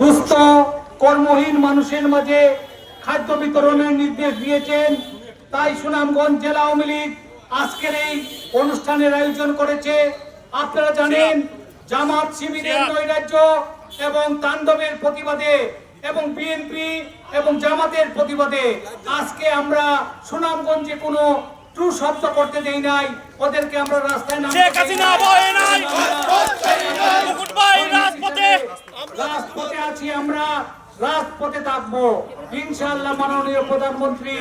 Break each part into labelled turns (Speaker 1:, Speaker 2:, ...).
Speaker 1: সুস্থ কর্মহীন মানুষের মাঝে খাদ্য বিতরণের নির্দেশ দিয়েছেন। তাই সুনামগঞ্জ জেলা আওয়ামী লীগ আজকের এই অনুষ্ঠানের আয়োজন করেছে আপনারা জানেন জামাত শিবিরের নৈরাজ্য এবং তাণ্ডবের প্রতিবাদে এবং বিএনপি এবং জামাতের প্রতিবাদে আজকে আমরা সুনামগঞ্জে কোনো ট্রু শব্দ করতে দেই নাই ওদেরকে আমরা রাস্তায়
Speaker 2: রাজপথে
Speaker 1: আছি আমরা রাজপথে থাকব। ইনশাআল্লাহ মাননীয় প্রধানমন্ত্রী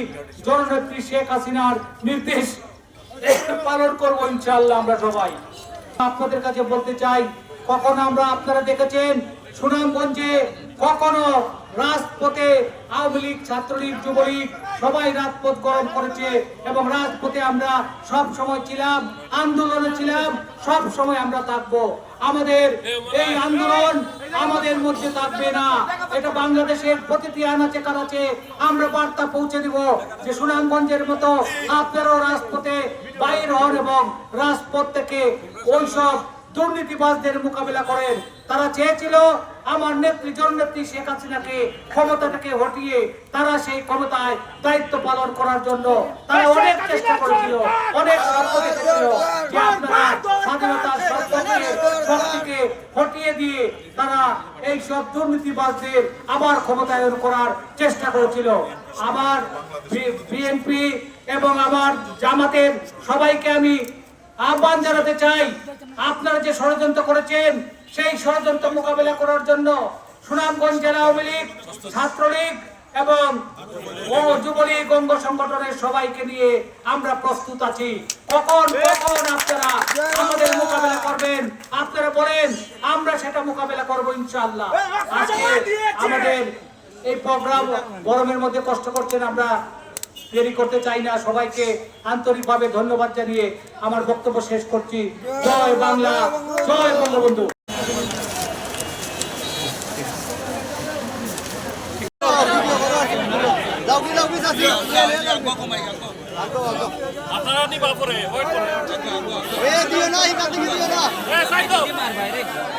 Speaker 1: জননেত্রী শেখ হাসিনার নির্দেশ পালন করব ইনশাল্লাহ আমরা সবাই। আপনাদের কাছে বলতে চাই, কখনো আমরা আপনারা দেখেছেন সুনামগঞ্জে কখনো রাজপথে আওয়ামী লীগ, ছাত্রলীগ, যুবলীগ সবাই রাজপথ গরম করেছে এবং রাজপথে আমরা সব সময় ছিলাম, আন্দোলনে ছিলাম, সব সময় আমরা থাকব। আমাদের এই আন্দোলন আমাদের মধ্যে থাকবে না। এটা বাংলাদেশের প্রতিটি আনাচে কানাচে আমরা বার্তা পৌঁছে দিব যে সুনামগঞ্জের মতো আপনারাও রাজপথে বাইর হন এবং রাজপথ থেকে ওইসব দুর্নীতিবাজদের মোকাবিলা করেন। তারা চেয়েছিল আমার নেত্রী জননেত্রী শেখ হাসিনাকে ক্ষমতা থেকে হটিয়ে তারা সেই ক্ষমতায় দায়িত্ব পালন করার জন্য তারা অনেক চেষ্টা করেছিল অনেক স্বাধীনতার শক্তিকে হটিয়ে দিয়ে তারা এই সব দুর্নীতিবাজদের আবার ক্ষমতায়ন করার চেষ্টা করেছিল। আবার বিএনপি এবং আমার জামাতের সবাইকে আমি আহ্বান জানাতে চাই, আপনারা যে ষড়যন্ত্র করেছেন, সেই ষড়যন্ত্র মোকাবেলা করার জন্য সুনামগঞ্জ জেলা আওয়ামী লীগ, ছাত্রলীগ এবং যুবলীগ অঙ্গ সংগঠনের সবাইকে নিয়ে আমরা প্রস্তুত আছি। কখন কখন আপনারা আমাদের মোকাবেলা করবেন? আপনারা বলেন, আমরা সেটা মোকাবেলা করব ইনশাআল্লাহ। আজকে আমাদের এই প্রোগ্রাম গরমের মধ্যে কষ্ট করছেন আমরা। দেরি করতে চাই না। সবাইকে আন্তরিকভাবে ধন্যবাদ জানিয়ে আমার বক্তব্য শেষ করছি। জয় বাংলা জয় বঙ্গবন্ধু।
Speaker 2: আপনারা নিবা পরে ওয়েট করে। এ সাইড দাও এ শিয়াব এ সিরিনে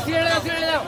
Speaker 3: সিলেট সিলেট